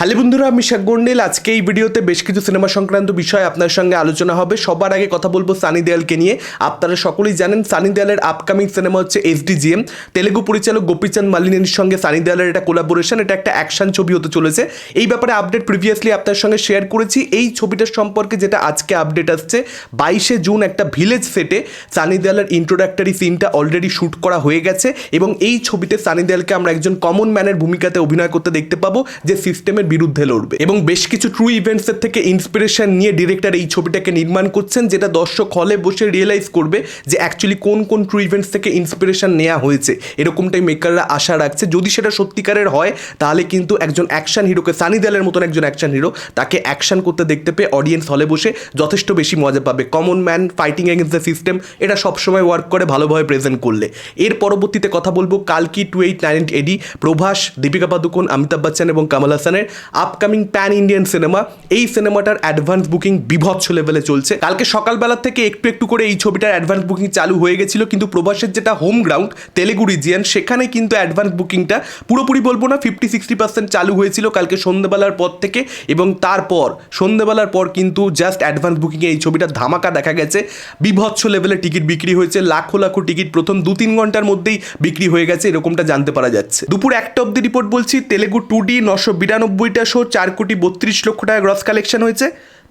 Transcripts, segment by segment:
Hello বন্ধুরা, আমি শেখ গন্ডিল। আজকে এই ভিডিওতে বেশ কিছু সিনেমা সংক্রান্ত বিষয় আপনার সঙ্গে আলোচনা হবে। সবার আগে কথা বলব সানি দেয়ালকে নিয়ে। আপনারা সকলেই জানেন, সানি দেয়ালের আপকামিং সিনেমা হচ্ছে এসডিজিএম তেলেগু পরিচালক গোপীচাঁদ মালিনীর সঙ্গে সানি দেয়ালের একটা কোলাবোরেশন এটা একটা অ্যাকশন ছবি হতে চলেছে। এই ব্যাপারে আপডেট প্রিভিয়াসলি আপনার সঙ্গে শেয়ার করেছি। এই ছবিটার সম্পর্কে যেটা আজকে আপডেট আসছে, বাইশে জুন একটা ভিলেজ সেটে সানি দেয়ালের ইন্ট্রোডাক্টরি সিনটা অলরেডি শ্যুট করা হয়ে গেছে। এবং এই ছবিতে সানি দেয়ালকে আমরা একজন কমন ম্যানের ভূমিকাতে অভিনয় করতে দেখতে পাবো, যে সিস্টেমের বিরুদ্ধে লড়বে। এবং বেশ কিছু ট্রু ইভেন্টসের থেকে ইন্সপিরেশন নিয়ে ডিরেক্টর এই ছবিটাকে নির্মাণ করছেন, যেটা দর্শক হলে বসে রিয়েলাইজ করবে যে অ্যাকচুয়ালি কোন কোন ট্রু ইভেন্টস থেকে ইন্সপিরেশন নেওয়া হয়েছে। এরকমটাই মেকাররা আশা রাখছে। যদি সেটা সত্যিকারের হয়, তাহলে কিন্তু একজন অ্যাকশন হিরোকে সানি দেয়ালের মতন একজন অ্যাকশন হিরো তাকে অ্যাকশন করতে দেখতে পেয়ে অডিয়েন্স হলে বসে যথেষ্ট বেশি মজা পাবে। Common man fighting against the system এটা সবসময় ওয়ার্ক করে, ভালোভাবে প্রেজেন্ট করলে। এর পরবর্তীতে কথা বলব কালকি two eight nine AD Prabhas, Deepika Padukone, Amitabh Bachchan এবং কামাল হাসানের। আপকামিং প্যান ইন্ডিয়ান সিনেমা এই সিনেমাটার অ্যাডভান্স বুকিং বিভৎস লেভেলে চলছে। কালকে সকালবেলা থেকে একটু একটু করে এই ছবিটার অ্যাডভান্স বুকিং চালু হয়ে গেছিল, কিন্তু প্রভাসের যেটা হোম গ্রাউন্ড তেলেগু রিজিয়ান সেখানে কিন্তু অ্যাডভান্স বুকিংটা পুরোপুরি বলব না ফিফটি সিক্সটি পার্সেন্ট চালু হয়েছিল কালকে সন্ধ্যেবেলার পর থেকে, এবং তারপর, সন্ধ্যেবেলার পর কিন্তু জাস্ট অ্যাডভান্স বুকিংয়ে এই ছবিটা ধামাকা দেখা গেছে। বিভৎস লেভেলে টিকিট বিক্রি হয়েছে, লাখো লাখো টিকিট প্রথম দু তিন ঘণ্টার মধ্যেই বিক্রি হয়ে গেছে, এরকমটা জানতে পারা যাচ্ছে। দুপুর একটা অব্দি রিপোর্ট বলছি, তেলেগু টু ডি নশো বিরানব্বইটা শো চার কোটি বত্রিশ লক্ষ টাকা গ্রস কালেকশন হয়েছে।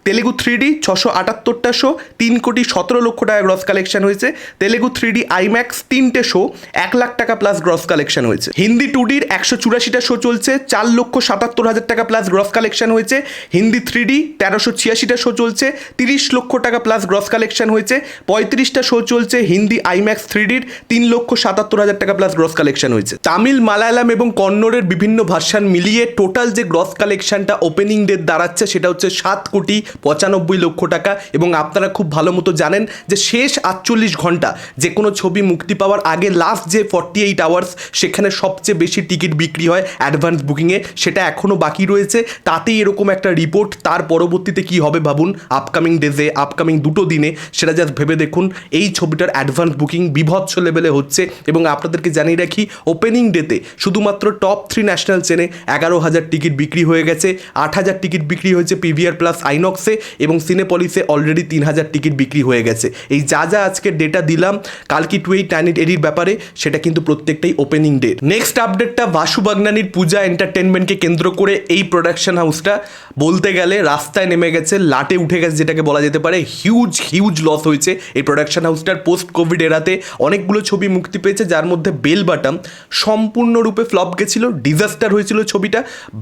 তেলেগু থ্রি ডি ছশো আটাত্তরটা শো, তিন কোটি সতেরো লক্ষ টাকা গ্রস কালেকশন হয়েছে। তেলেগু থ্রি ডি আইম্যাক্স তিনটে শো, এক লাখ টাকা প্লাস গ্রস কালেকশন হয়েছে। হিন্দি টু ডির একশো চুরাশিটা শো চলছে, চার লক্ষ সাতাত্তর হাজার টাকা প্লাস গ্রস কালেকশন হয়েছে। হিন্দি থ্রি ডি তেরোশো ছিয়াশিটা শো চলছে, তিরিশ লক্ষ টাকা প্লাস গ্রস কালেকশন হয়েছে। পঁয়ত্রিশটা শো চলছে হিন্দি আইম্যাক্স থ্রি ডির তিন লক্ষ সাতাত্তর হাজার টাকা প্লাস গ্রস কালেকশন হয়েছে। তামিল, মালায়ালাম এবং কন্নড়ের বিভিন্ন ভার্সান মিলিয়ে টোটাল যে গ্রস কালেকশনটা ওপেনিং ডেট দাঁড়াচ্ছে, সেটা হচ্ছে সাত কোটি পঁচানব্বই লক্ষ টাকা এবং আপনারা খুব ভালো মতো জানেন যে শেষ আটচল্লিশ ঘণ্টা যে কোনো ছবি মুক্তি পাওয়ার আগে লাস্ট যে ফর্টি এইট আওয়ার্স সেখানে সবচেয়ে বেশি টিকিট বিক্রি হয় অ্যাডভান্স বুকিংয়ে সেটা এখনও বাকি রয়েছে। তাতেই এরকম একটা রিপোর্ট তার পরবর্তীতে কি হবে ভাবুন আপকামিং ডেজে আপকামিং দুটো দিনে, সেটা জাস্ট ভেবে দেখুন। এই ছবিটার অ্যাডভান্স বুকিং বিভৎস লেভেলে হচ্ছে এবং আপনাদেরকে জানিয়ে রাখি ওপেনিং ডেতে শুধুমাত্র টপ থ্রি ন্যাশনাল চেনে এগারো হাজার টিকিট বিক্রি হয়ে গেছে। আট হাজার টিকিট বিক্রি হয়েছে পিভিআর প্লাস আইনক্সে এবং সিনেপলিসে অলরেডি তিন হাজার টিকিট বিক্রি হয়ে গেছে। এই যা যা আজকে ডেটা দিলাম, কালকি টু এইট নাইন এডির ব্যাপারে, সেটা কিন্তু প্রত্যেকটাই ওপেনিং ডে নেক্সট আপডেটটা বাসু বাগনানির পূজা এন্টারটেনমেন্টকে কেন্দ্র করে এই প্রোডাকশন হাউসটা বলতে গেলে রাস্তায় নেমে গেছে, লাটে উঠে গেছে যেটাকে বলা যেতে পারে হিউজ হিউজ লস হয়েছে এই প্রোডাকশন হাউসটার পোস্ট কোভিড এরাতে। অনেকগুলো ছবি মুক্তি পেয়েছে, যার মধ্যে বেল বাটাম সম্পূর্ণরূপে ফ্লপ গেছিল ডিজাস্টার হয়েছিল ছবিটা।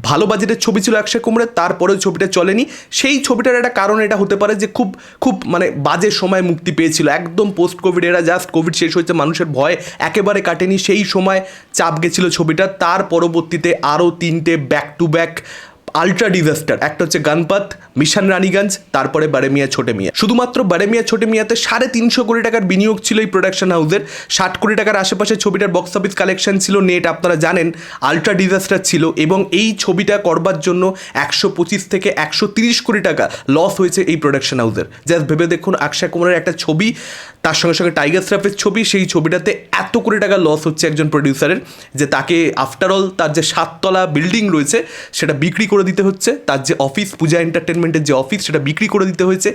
ভালো বাজেটের ছবি ছিল একশো কুমড়ে তারপরেও ছবিটা চলেনি। সেই ছবিটার একটা কারণ এটা হতে পারে যে খুব খুব মানে বাজে সময় মুক্তি পেয়েছিল। একদম post covid era just covid শেষ হয়েছে, মানুষের ভয় একেবারে কাটেনি। সেই সময় চাপ গেছিল ছবিটা। তার পরবর্তীতে আরও তিনটে back to back ultra disaster একটা হচ্ছে গানপাত মিশন রানীগঞ্জ, তারপরে বারেমিয়া ছোটে মিয়া। শুধুমাত্র বারেমিয়া ছোটে মিয়াতে সাড়ে তিনশো কোটি টাকার বিনিয়োগ ছিল এই প্রোডাকশন হাউসের ষাট কোটি টাকার আশেপাশে ছবিটার বক্স অফিস কালেকশন ছিল নেট আপনারা জানেন আলট্রা ডিজাস্টার ছিল এবং এই ছবিটা করবার জন্য একশো পঁচিশ থেকে একশো তিরিশ কোটি টাকা লস হয়েছে এই প্রোডাকশন হাউসের জাস্ট ভেবে দেখুন, অক্ষয় কুমারের একটা ছবি, তার সঙ্গে সঙ্গে টাইগার শ্রফের ছবি, সেই ছবিটাতে এত কোটি টাকা লস হচ্ছে একজন প্রডিউসারের যে তাকে আফটার অল তার যে সাততলা বিল্ডিং রয়েছে, সেটা বিক্রি করে দিতে হচ্ছে। তার যে অফিস পূজা এন্টারটেনমেন্টের যে অফিস সেটা বিক্রি করে দিতে হয়েছে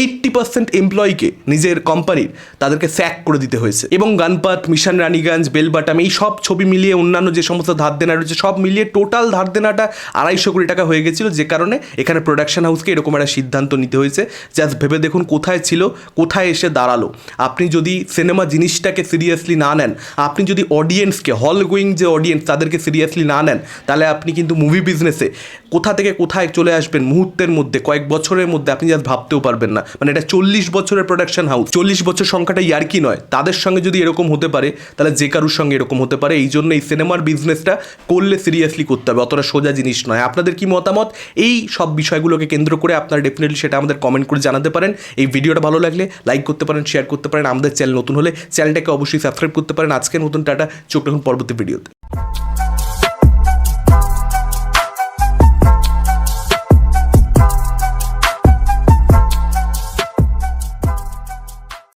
এইট্টি পার্সেন্ট এমপ্লয়িকে নিজের কোম্পানির তাদেরকে স্যাক করে দিতে হয়েছে। এবং গানপাত, মিশন রানীগঞ্জ বেলবাটাম এই সব ছবি মিলিয়ে অন্যান্য যে সমস্ত ধার দেনা রয়েছে, সব মিলিয়ে টোটাল ধার দেনাটা আড়াইশো কোটি টাকা হয়ে গেছিল। যে কারণে এখানে প্রোডাকশন হাউসকে এরকম একটা সিদ্ধান্ত নিতে হয়েছে। জাস্ট ভেবে দেখুন কোথায় ছিল, কোথায় এসে দাঁড়াল। আপনি যদি সিনেমা জিনিসটাকে সিরিয়াসলি না নেন, আপনি যদি অডিয়েন্সকে হল গোয়িং যে অডিয়েন্স তাদেরকে সিরিয়াসলি না নেন, তাহলে আপনি কিন্তু মুভি বিজনেসে কোথা থেকে কোথায় চলে আসবেন মুহূর্তের মধ্যে। কয়েক বছরের মধ্যে আপনি জাস্ট ভাবতেও পারবেন না। মানে এটা চল্লিশ বছরের প্রোডাকশন হাউস চল্লিশ বছর সংখ্যাটা ইয়ার্কি নয়। তাদের সঙ্গে যদি এরকম হতে পারে, তাহলে যে কারুর সঙ্গে এরকম হতে পারে, এই জন্য এই সিনেমার বিজনেসটা করলে সিরিয়াসলি করতে হবে। অতটা সোজা জিনিস নয়। আপনাদের কি মতামত? এই সব বিষয়গুলোকে কেন্দ্র করে আপনারা ডেফিনেটলি সেটা আমাদের কমেন্ট করে জানাতে পারেন। এই ভিডিওটা ভালো লাগলে লাইক করতে পারেন শেয়ার করতে পারেন। আমাদের চ্যানেল নতুন হলে চ্যানেলটাকে অবশ্যই সাবস্ক্রাইব করতে পারেন। আজকের নতুন টাটা। চোখ রাখুন পরবর্তী ভিডিওতে